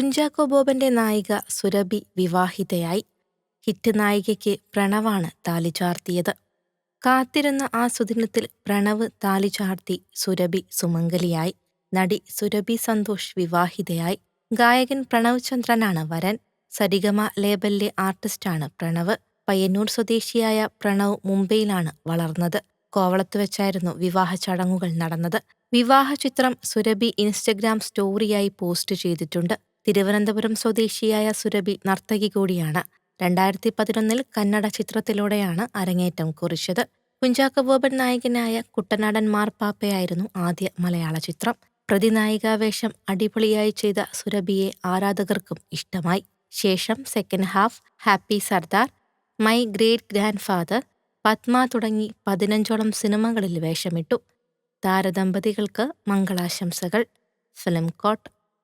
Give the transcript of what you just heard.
കുഞ്ചാക്കോ ബോബന്റെ നായിക സുരഭി വിവാഹിതയായി. ഹിറ്റ് നായികയ്ക്ക് പ്രണവാണ് താലി ചാർത്തിയത്. കാത്തിരുന്ന ആ സുദിനത്തിൽ പ്രണവ് താലി ചാർത്തി സുരഭി സുമംഗലിയായി. നടി സുരഭി സന്തോഷ് വിവാഹിതയായി. ഗായകൻ പ്രണവ് ചന്ദ്രനാണ് വരൻ. സരിഗമ ലേബലിലെ ആർട്ടിസ്റ്റാണ് പ്രണവ്. പയ്യന്നൂർ സ്വദേശിയായ പ്രണവ് മുംബൈയിലാണ് വളർന്നത്. കോവളത്ത് വെച്ചായിരുന്നു വിവാഹ ചടങ്ങുകൾ നടന്നത്. വിവാഹ ചിത്രം സുരഭി ഇൻസ്റ്റഗ്രാം സ്റ്റോറിയായി പോസ്റ്റ് ചെയ്തിട്ടുണ്ട്. തിരുവനന്തപുരം സ്വദേശിയായ സുരഭി നർത്തകി കൂടിയാണ്. രണ്ടായിരത്തി പതിനൊന്നിൽ കന്നഡ ചിത്രത്തിലൂടെയാണ് അരങ്ങേറ്റം കുറിച്ചത്. കുഞ്ചാക്ക ബോബൻ നായകനായ കുട്ടനാടൻ മാർപ്പാപ്പയായിരുന്നു ആദ്യ മലയാള ചിത്രം. പ്രതിനായികാവേഷം അടിപൊളിയായി ചെയ്ത സുരഭിയെ ആരാധകർക്കും ഇഷ്ടമായി. ശേഷം second half happy Sardar my great grandfather Padma Padma തുടങ്ങി പതിനഞ്ചോളം സിനിമകളിൽ വേഷമിട്ടു. താരദമ്പതികൾക്ക് മംഗളാശംസകൾ. Film coat